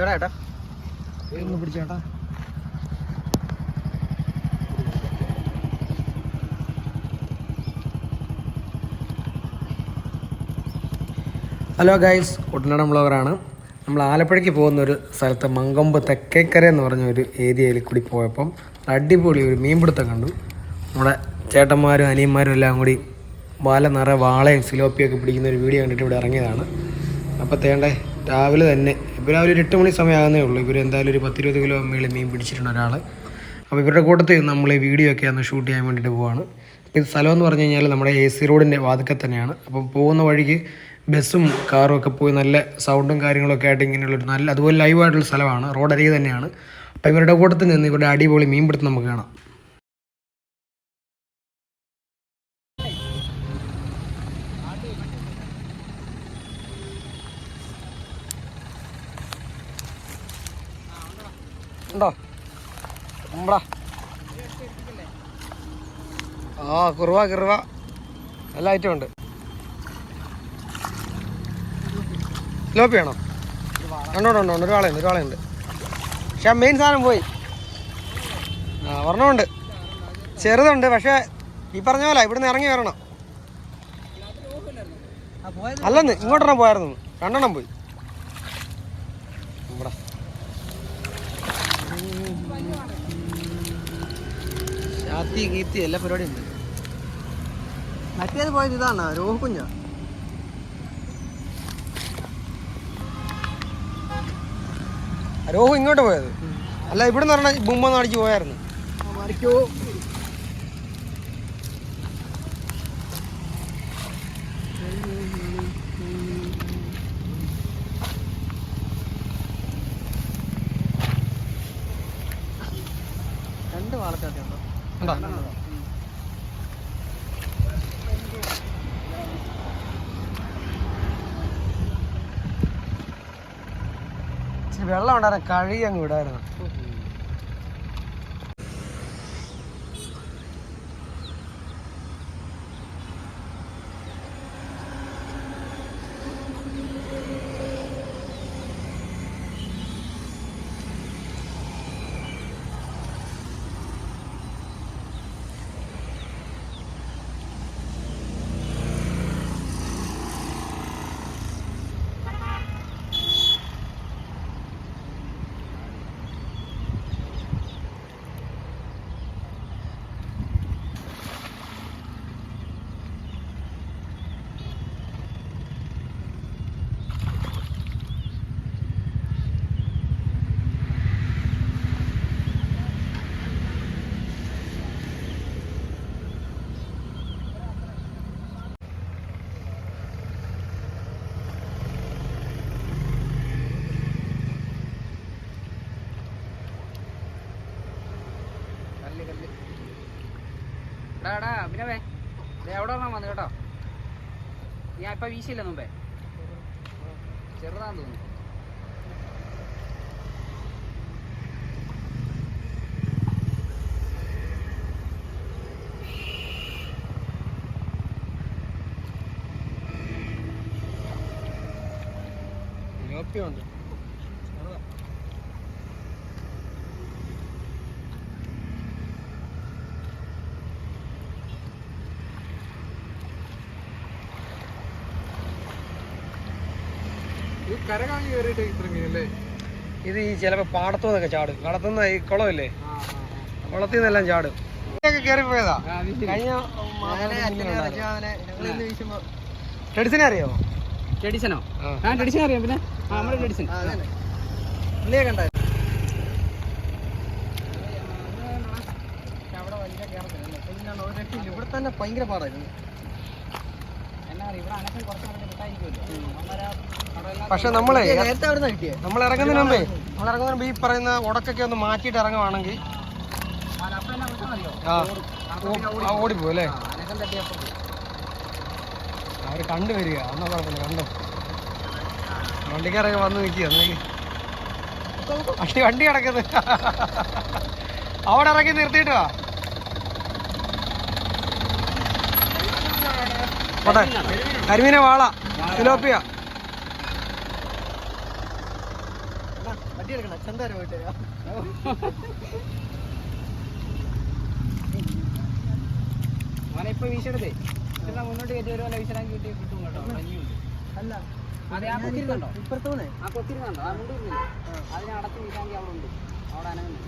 എവിടെ ഏട്ടാ? ഒന്ന് പിടിച്ചേട്ടാ. ഹലോ ഗൈസ് കുട്ടനാടൻ ബ്ലോഗറാണ് നമ്മൾ ആലപ്പുഴയ്ക്ക് പോകുന്ന ഒരു സ്ഥലത്ത് മങ്കൊമ്പ് തെക്കേക്കര എന്ന് പറഞ്ഞ ഒരു ഏരിയയിൽ കൂടി പോയപ്പം അടിപൊളി ഒരു മീൻപിടുത്തം കണ്ടു. നമ്മുടെ ചേട്ടന്മാരും അനിയന്മാരും എല്ലാം കൂടി വാല നിറ വാളയും സിലോപ്പിയൊക്കെ പിടിക്കുന്ന ഒരു വീഡിയോ കണ്ടിട്ട് ഇവിടെ ഇറങ്ങിയതാണ്. അപ്പോൾ തേണ്ടേ രാവിലെ തന്നെ ഇപ്പോൾ ആ ഒരു എട്ട് മണി സമയമാകുന്നേ ഉള്ളൂ. ഇവർ എന്തായാലും ഒരു പത്തിരുപത് കിലോ മേളിൽ മീൻ പിടിച്ചിട്ടുണ്ട് ഒരാൾ അപ്പോൾ ഇവരുടെ കൂട്ടത്തിൽ നമ്മൾ ഈ വീഡിയോ ഒക്കെ ഒന്ന് ഷൂട്ട് ചെയ്യാൻ വേണ്ടിയിട്ട് പോവാണ്. ഇത് സ്ഥലം എന്ന് പറഞ്ഞു കഴിഞ്ഞാൽ നമ്മുടെ എ സി റോഡിന്റെ വാതിക്കൽ തന്നെയാണ്. അപ്പോൾ പോകുന്ന വഴിക്ക് ബസ്സും കാറും ഒക്കെ പോയി നല്ല സൗണ്ടും കാര്യങ്ങളൊക്കെ ആയിട്ട് ഇങ്ങനെയുള്ളൊരു നല്ല അതുപോലെ ലൈവായിട്ടുള്ള സ്ഥലമാണ്. റോഡ് അരികെ തന്നെയാണ്. അപ്പോൾ ഇവരുടെ കൂട്ടത്തിൽ നിന്ന് ഇവരുടെ അടിപൊളി മീൻപിടുത്തം നമുക്ക് കാണാം ഉണ്ടോ ആ കുറുവ കുറവ. എല്ലാ ഐറ്റം ഉണ്ട്. ലോപ്പി ആണോ? രണ്ടോടുണ്ടോ ഒരു ഉണ്ടോ ഒരാളുണ്ട് ഒരാളുണ്ട് പക്ഷെ മെയിൻ സാധനം പോയി. ആ ഒരെണ്ണമുണ്ട് ചെറുതുണ്ട് പക്ഷേ ഈ പറഞ്ഞ പോലെ ഇവിടുന്ന് ഇറങ്ങി വരണം. അല്ലെന്ന് ഇങ്ങോട്ടെണ്ണം പോയായിരുന്നു. രണ്ടെണ്ണം പോയി. ശാത്തി കീർത്തി എല്ലാ പരിപാടിയും ഉണ്ട്. മറ്റേത് പോയത് ഇതാണ് രോഹ കുഞ്ഞ രോഹു ഇങ്ങോട്ട് പോയത്? അല്ല ഇവിടെ നിന്ന് പറഞ്ഞാൽ ബുമ്പ അടിച്ച് പോയായിരുന്നു. മറിക്കോ രണ്ട് വാളച്ചാട്ടുണ്ടോ ഉണ്ടോ ഇച്ചിരി വെള്ളം ഉണ്ടായിരുന്നു കഴി അങ്ങ് വിടായിരുന്നു. അഭിനവേ ദേ അവിടെ വന്നാൽ വന്നു കേട്ടോ. ഞാൻ ഇപ്പൊ വീശില്ല മുമ്പേ. ചെറുതാന്ന് തോന്നുന്നു. ഉണ്ട് ഇത് ഈ ചിലപ്പോൾ പാടത്തു നിന്നൊക്കെ ചാടും. കളത്തുനിന്ന് ഈ കുളമില്ലേ? കുളത്തിൽ നിന്നെല്ലാം ചാടും. ഇതൊക്കെ കയറി പോയതാ കഴിഞ്ഞ ട്രെഡിസിനെ അറിയോ? ട്രഡിഷനോ ആ. ആ അറിയാം. പിന്നെ? നമ്മുടെ പുള്ളിയെ കണ്ട ഇവിടെ തന്നെ ഭയങ്കര പാടായിരുന്നു എന്നാ അറിയാം ഇവിടെ അനക്കം കുറച്ച് നടന്ന് കിട്ടായിരിക്കുമല്ലോ അന്നേരം കടലെല്ലാം പക്ഷെ നമ്മളെ നേരത്തെ അവിടെ കിട്ടിയേ? നമ്മൾ ഇറങ്ങുന്നതിന് മുമ്പേ നമ്മൾ ഇറങ്ങുന്ന മുമ്പ് ഈ പറയുന്ന ഉടക്കൊക്കെ ഒന്ന് മാറ്റിയിട്ട് ഇറങ്ങുവാണെങ്കിൽ ആ ഓടിപ്പോ അല്ലേ? അവർ കണ്ടു വരിക. എന്നാ കുഴപ്പമില്ല കണ്ടോ. വണ്ടിക്കാരൊക്കെ വന്ന് നിൽക്കുക നോക്കി. വണ്ടി വണ്ടി കിടക്കുന്നത് അവിടെ ഇറക്കി നിർത്തിയിട്ട് വാ. പോട്ടെ. കരിമീന വാള. സിലോപ്പിയ. ഇപ്പൊ വീശെടുത്തേ ഇച്ചിരി മുന്നോട്ട് കയറ്റി വരുമല്ലോ വീശലാൻ കിട്ടി കിട്ടും കേട്ടോ. പനിയുണ്ട് അല്ല. അതെ ആ കൊത്തിരുന്നുണ്ടോ ആ കൊത്തിരുന്നുണ്ടോ ആ മുണ്ടിരുന്നില്ല അതിനെ അടച്ച് വീശാമെങ്കിൽ അവിടെ ഉണ്ട്. അവിടെ അനങ്ങുന്നു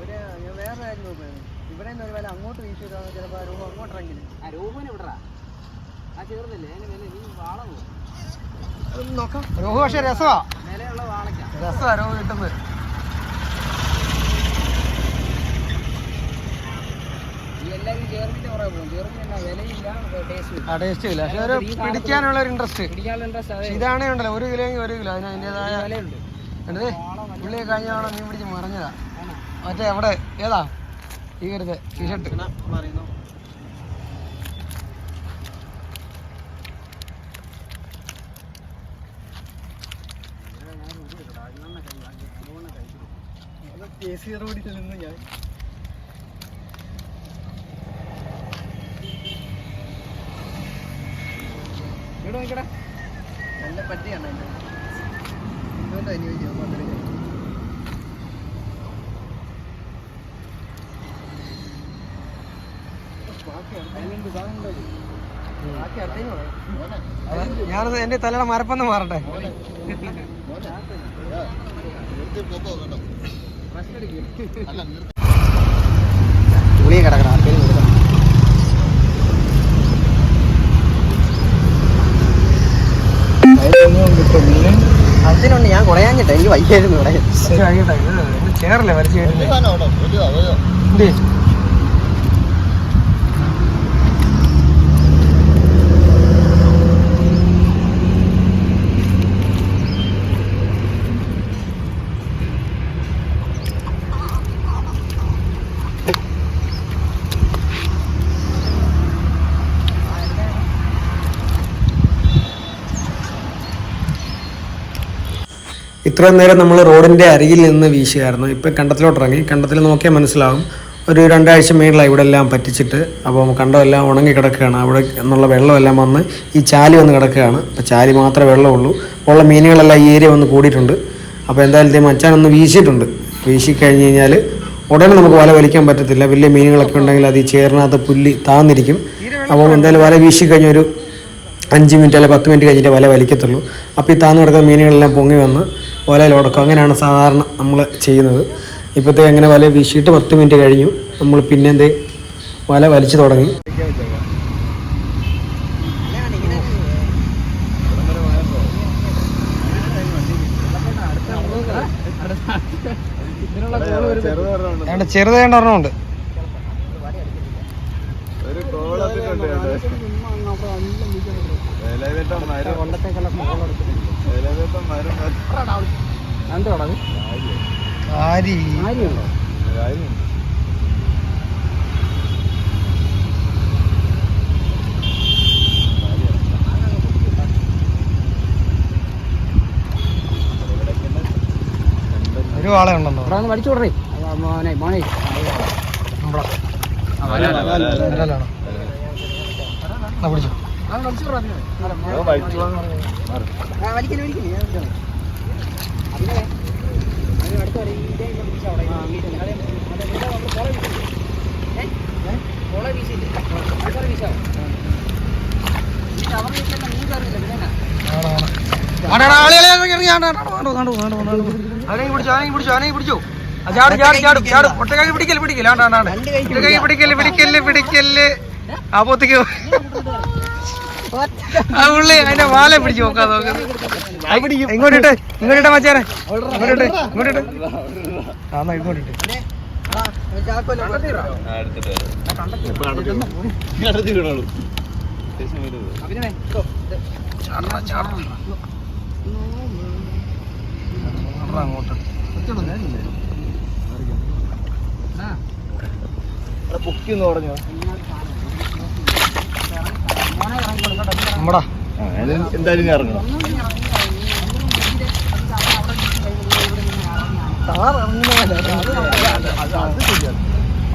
ഒരു ഞാൻ വേറെ ഇവിടെ നിന്ന് ഒരു വില അങ്ങോട്ട് വീശി വിടാന്ന് ചിലപ്പോൾ രൂപം അങ്ങോട്ട് ആ രൂപന് വിടറാ നോക്കാം. രോഹു പക്ഷെ രസമാ. രസമാ രോഹു കിട്ടുന്നത്. ടേസ്റ്റ് ഇല്ല. പക്ഷെ ഒരു പിടിക്കാനുള്ള ഒരു ഇൻട്രസ്റ്റ് ഇതാണേ ഉണ്ടല്ലോ ഒരു കിലോ ഒരു കിലോ. അതിന് അതിന്റെതായ എന്തേ? പുള്ളി കഴിഞ്ഞ തവണ മീൻ പിടിച്ച് മറിഞ്ഞതാ. മറ്റേ എവിടെ ഏതാ? ഈ കരുത് ടീഷർട്ട് റോഡിൽ നിന്ന് ഞാൻ. ഇവിടെ നോക്കടാ നല്ല പറ്റിയാണ് എന്റെ ഇതുകൊണ്ട് അനുയോജ്യം പന്തലിന് ഞാനത് എന്റെ തലയുടെ മരപ്പൊന്ന് മാറട്ടെ. പുളിയെ കിടക്കണം ആർക്കെങ്കിലും കൊടുക്കണം അതിനുണ്ട് ഞാൻ കുറയാഞ്ഞിട്ട് എനിക്ക് വൈകായിരുന്നു ഇവിടെ ചേറല്ലേ വരച്ച് ഇത്രയും നേരം നമ്മൾ റോഡിന്റെ അരികിൽ നിന്ന് വീശുകയായിരുന്നു. ഇപ്പോൾ കണ്ടത്തിലോട്ട് ഇറങ്ങി കണ്ടത്തിൽ നോക്കിയാൽ മനസ്സിലാവും. ഒരു രണ്ടാഴ്ച മേളിലായി ഇവിടെ എല്ലാം പറ്റിച്ചിട്ട് അപ്പോൾ കണ്ടമെല്ലാം ഉണങ്ങി കിടക്കുകയാണ്. അവിടെ എന്നുള്ള വെള്ളമെല്ലാം വന്ന് ഈ ചാലി വന്ന് കിടക്കുകയാണ്. അപ്പോൾ ചാലി മാത്രമേ വെള്ളമുള്ളൂ. ഉള്ള മീനുകളെല്ലാം ഈ ഏരിയ വന്ന് കൂടിയിട്ടുണ്ട്. അപ്പോൾ എന്തായാലും മച്ചാൻ ഒന്ന് വീശിയിട്ടുണ്ട്. വീശി കഴിഞ്ഞ് കഴിഞ്ഞാൽ ഉടനെ നമുക്ക് വല വലിക്കാൻ പറ്റത്തില്ല. വലിയ മീനുകളൊക്കെ ഉണ്ടെങ്കിൽ അത് ഈ ചേറിനകത്ത് പുല്ലി താന്നിരിക്കും. അപ്പോൾ എന്തായാലും വല വീശി കഴിഞ്ഞൊരു അഞ്ച് മിനിറ്റ് അല്ലെങ്കിൽ പത്ത് മിനിറ്റ് കഴിഞ്ഞിട്ട് വല വലിക്കത്തുള്ളൂ. അപ്പോൾ ഈ താന്ന് കിടക്കുന്ന മീനുകളെല്ലാം പൊങ്ങി വന്ന് വലയിൽ ഉടക്കും അങ്ങനെയാണ് സാധാരണ നമ്മൾ ചെയ്യുന്നത്. ഇപ്പോഴത്തെ അങ്ങനെ വല വീശിയിട്ട് പത്ത് മിനിറ്റ് കഴിഞ്ഞു. നമ്മൾ പിന്നെ എന്ത് വല വലിച്ചു തുടങ്ങി. അവിടെ ചെറുതായിട്ട് ഒരെണ്ണമുണ്ട്. ഒരു ആരി എന്തോടാ അത് ആരി ആര്യമുണ്ടോ കാര്യം ഒരു വാള ഒന്ന് പഠിച്ചു വിടറേ മോനെ മോനെ പിടിച്ചോ. പിടിച്ച് ചാട് ചാട് ചാട് ചാട് ഒറ്റ കൈ പിടിക്കൽ പിടിക്കൽ ആണ്ടാ ആണ്ടാ ഒറ്റ കൈ പിടിക്കൽ പിടിക്കൽ പിടിക്കൽ ആ പോത്തേക്ക്. ആ ഉള്ളി അതിന്റെ വാല പിടിച്ച് നോക്കാം നോക്കുന്നത് ഇങ്ങോട്ടിട്ട് ഇങ്ങോട്ടിട്ട് മച്ചാനെ. ഇങ്ങോട്ടിട്ട് ഇങ്ങോട്ടിട്ട്. ആ എന്നാ ഇങ്ങോട്ടിട്ട്. അങ്ങോട്ട് ആ. പൊക്കിന്ന് പറഞ്ഞു മോനെ ഇറങ്ങിക്കോളും കേട്ടോ. നീ ഇറങ്ങ്. നമ്മടാ. എന്തായാലും ഇറങ്ങണം.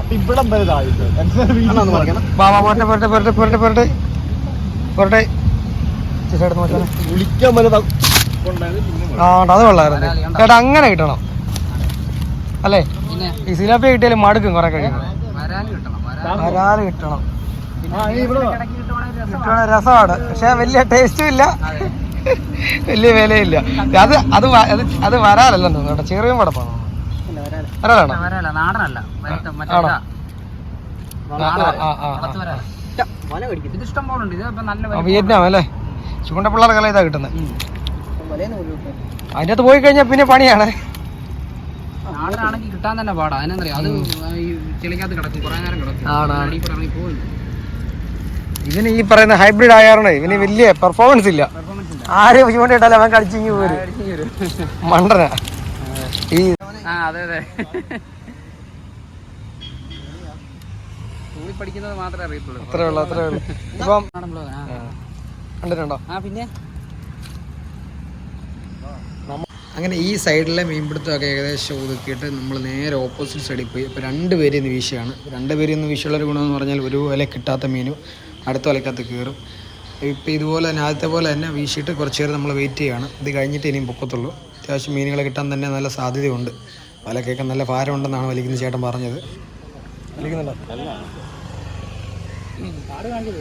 അപ്പൊ ഇവിടെ വലുതായിട്ട് വാ വാ പോരട്ടെ പോരട്ടെ പോരട്ടെ പോരട്ടെ പോരട്ടെ. പോരട്ടെ. ചേട്ടാ മച്ചാനെ വിളിക്കാൻ വലുതാ ഉണ്ടായത് പിന്നെ ആ ഉണ്ട്, അത് കൊള്ളായിരുന്നു ചേട്ടാ അങ്ങനെ കിട്ടണം. അല്ലേ? ഈ സിലാപ്പിയ കിട്ടിയാലും മടുക്കും കുറെ കഴിയുമ്പോൾ. വരാൽ കിട്ടണം കിട്ടണം രസമാണ്. പക്ഷെ വലിയ ടേസ്റ്റും ഇല്ല. വലിയ വിലയില്ല അത് അത് അത് അത് തോന്നുന്നു. കേട്ടോ ചെറിയ പടപ്പാണ് വരാലാണോ നാടനല്ല. ആണോ? വിയറ്റ്നാം അല്ലേ? ചൂണ്ട പിള്ളേർ ഇതാ കിട്ടുന്നത്. അതിന്റെ അകത്ത് പോയി കഴിഞ്ഞാൽ പിന്നെ പണിയാണ്. നാടനാണെങ്കിൽ കിട്ടാൻ തന്നെ പാടാ. അതിനെന്തറിയാം അത് ചെളിക്കകത്ത് കിടക്കും. കുറെ നേരം കിടക്കും ആണ്, ആണ്. അടിയിൽ കൂടെ ഇറങ്ങി പോയില്ല ഇവന് ഈ പറയുന്ന ഹൈബ്രിഡ് ആയാറണേ ഇവന് വലിയ പെർഫോമൻസ് ഇല്ല. ആരും ഇട്ടാലും അവൻ കളിച്ചിങ്ങി പോരും. മണ്ടന. ഈ ആ അതെ അതെ. പഠിക്കുന്നത് മാത്രമേ അറിയത്തുള്ളൂ. അത്രേ ഉള്ളു അത്രേ ഉള്ളു. ഇപ്പം ആ. ആ, കണ്ടിട്ടുണ്ടോ? പിന്നെ? അങ്ങനെ ഈ സൈഡിലെ മീൻപിടുത്തമൊക്കെ ഏകദേശം ഒതുക്കിയിട്ട് നമ്മൾ നേരെ ഓപ്പോസിറ്റ് സൈഡിൽ പോയി. ഇപ്പോൾ രണ്ട് പേര് ഇന്ന് വീശുകയാണ്. രണ്ട് പേര് ഇന്ന് വീശുള്ളൊരു ഗുണമെന്ന് പറഞ്ഞാൽ ഒരു വില കിട്ടാത്ത മീനും അടുത്ത വലക്കകത്ത് കയറും. ഇപ്പോൾ ഇതുപോലെ തന്നെ ആദ്യത്തെ പോലെ തന്നെ വീശിയിട്ട് കുറച്ച് നേരം നമ്മൾ വെയിറ്റ് ചെയ്യുകയാണ് ഇത് കഴിഞ്ഞിട്ട് ഇനിയും പൊക്കത്തുള്ളൂ. അത്യാവശ്യം മീനുകളെ കിട്ടാൻ തന്നെ നല്ല സാധ്യതയുണ്ട്. വലക്കൊക്കെ നല്ല ഭാരം ഉണ്ടെന്നാണ് വലിക്കുന്ന ചേട്ടൻ പറഞ്ഞത്. വലിക്കുന്നുണ്ടോ? നിനക്ക്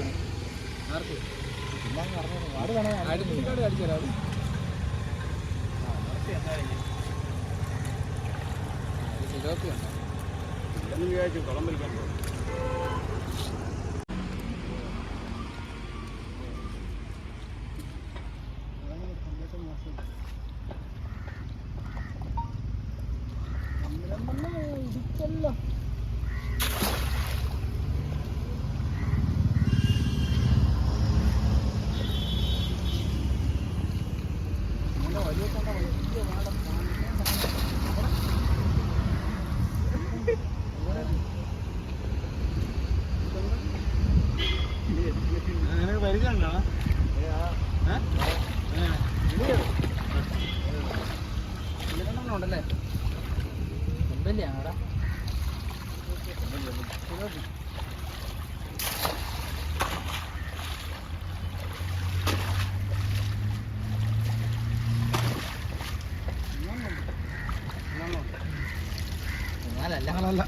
la...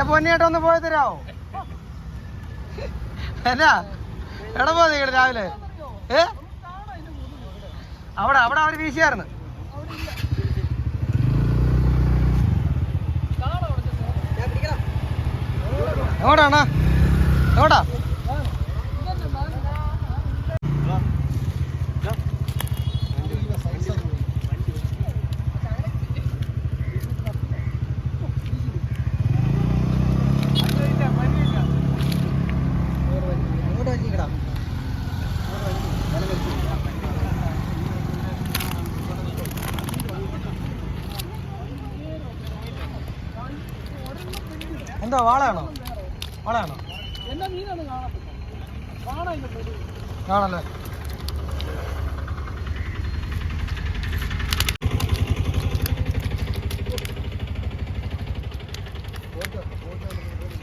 എന്റെ പൊന്നിയേട്ട ഒന്ന് പോയി തരാവോ? എന്നാ? എവിടെ പോ രാവിലെ? ഏ? അവിടെ അവിടെ അവർ വീശിയായിരുന്നു. എങ്ങോട്ടാണ് എങ്ങോട്ടാ? എന്താ വാളയാണോ? വാളയാണോ? കാണല്ലേ?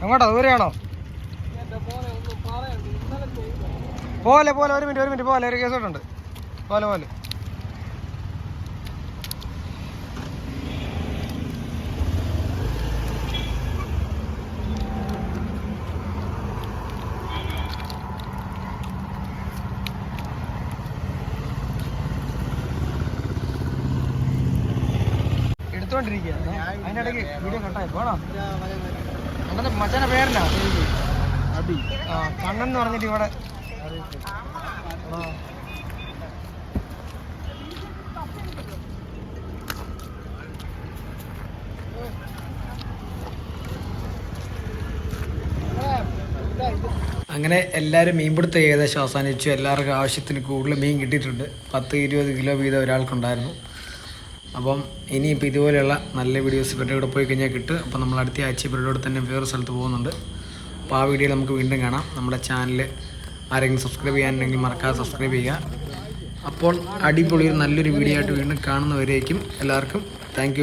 എങ്ങോട്ടാ? ദൂരെയാണോ? പോലെ പോലെ ഒരു മിനിറ്റ് ഒരു മിനിറ്റ്. പോലെ ഒരു കേസോട്ടുണ്ട് പോലെ പോലെ. ഇടയ്ക്ക് വീഡിയോ കട്ടായി പോണോ? നമ്മുടെ മച്ചാന്റെ പേരെന്നാ ആ കണ്ണൻ എന്ന് പറഞ്ഞിട്ട് ഇവിടെ. അങ്ങനെ എല്ലാവരും മീൻപിടുത്തം ഏകദേശം അവസാനിച്ചു. എല്ലാവർക്കും ആവശ്യത്തിന് കൂടുതൽ മീൻ കിട്ടിയിട്ടുണ്ട്. പത്ത് ഇരുപത് കിലോ വീതം ഒരാൾക്കുണ്ടായിരുന്നു. അപ്പം ഇനിയിപ്പോൾ ഇതുപോലെയുള്ള നല്ല വീഡിയോസ് ഇവരുടെ കൂടെ പോയി കഴിഞ്ഞാൽ കിട്ടും. അപ്പം നമ്മൾ അടുത്ത ആഴ്ച ഇവരുടെ കൂടെ തന്നെ വേറെ സ്ഥലത്ത് പോകുന്നുണ്ട്. അപ്പോൾ ആ വീഡിയോ നമുക്ക് വീണ്ടും കാണാം. നമ്മുടെ ചാനൽ ആരെങ്കിലും സബ്സ്ക്രൈബ് ചെയ്യാനുണ്ടെങ്കിൽ മറക്കാതെ സബ്സ്ക്രൈബ് ചെയ്യുക. അപ്പോൾ അടിപൊളി നല്ലൊരു വീഡിയോ ആയിട്ട് വീണ്ടും കാണുന്നവരേക്കും എല്ലാവർക്കും താങ്ക്